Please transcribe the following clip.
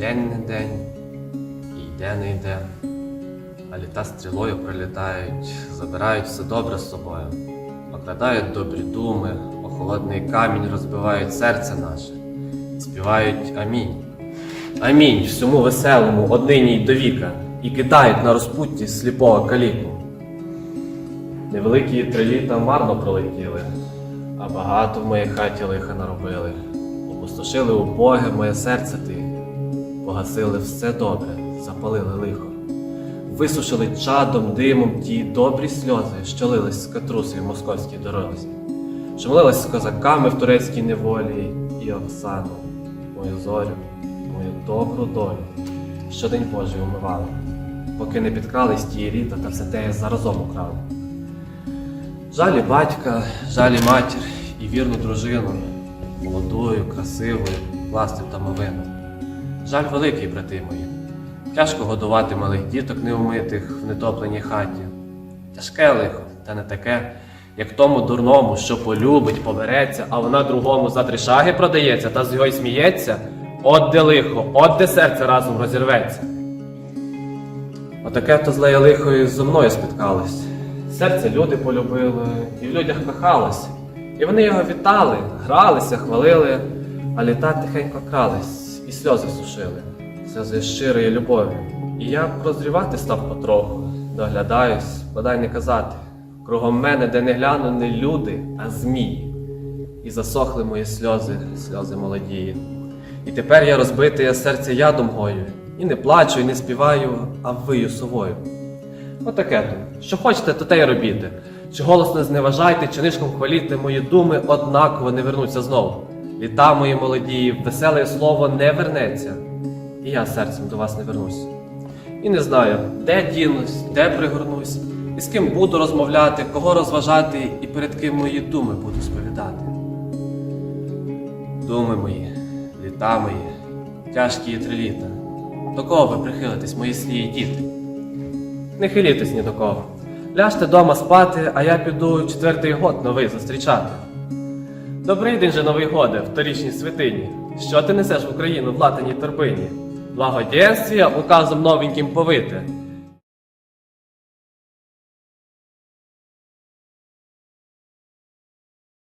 день не день, і йде не йде. А літа стрілою прилітають, забирають все добре з собою, окрадають добрі думи, о холодний камінь розбивають серце наше, співають амінь. Амінь всьому веселому, однині й до віка, і кидають на розпутті сліпого каліку. Невеликі три літа марно пролетіли, а багато в моїй хаті лиха наробили. Опустошили убоге моє серце ти, погасили все добре, запалили лихо. Висушили чадом, димом ті добрі сльози, що лились з катрусів в московській дорозі, що молились з козаками в турецькій неволі і Оксану, мою зорю, мою добру долю, щодень Божий умивали, поки не підкрались ті літа та все те заразом украли. Жалі батька, жалі матір і вірну дружину, молодою, красивою, властю та мовину. Жаль великий, брати мої. Тяжко годувати малих діток неумитих в нетопленій хаті. Тяжке лихо, та не таке, як тому дурному, що полюбить, побереться, а вона другому за три шаги продається та з його й сміється. От де лихо, от де серце разом розірветься. Отаке то злеє лихо і зо мною спіткалось. Серце люди полюбили, і в людях кохалось. І вони його вітали, гралися, хвалили, а літа тихенько крались і сльози сушили, сльози щирої любові. І я прозрівати став потроху, доглядаюсь, бодай не казати. Кругом мене, де не гляну, не люди, а змії. І засохли мої сльози, сльози молодії. І тепер я розбитий, а серце ядом гою, і не плачу, і не співаю, а вию совою. Отаке то. Що хочете, то те й робіть. Чи голосно зневажайте, чи нишком хваліте, мої думи однаково не вернуться знову. Літа мої молоді, веселе слово не вернеться, і я серцем до вас не вернусь. І не знаю, де дінусь, де пригорнусь, і з ким буду розмовляти, кого розважати, і перед ким мої думи буду сповідати. Думи мої, літа мої, тяжкі три літа. До кого ви прихилитесь, мої слії діти? Не хилітесь ні до кого. Ляжте дома спати, а я піду четвертий год новий зустрічати. Добрий день же новий годе в торічній святині. Що ти несеш в Україну в латаній торбині? Благоденствія указом новеньким повите.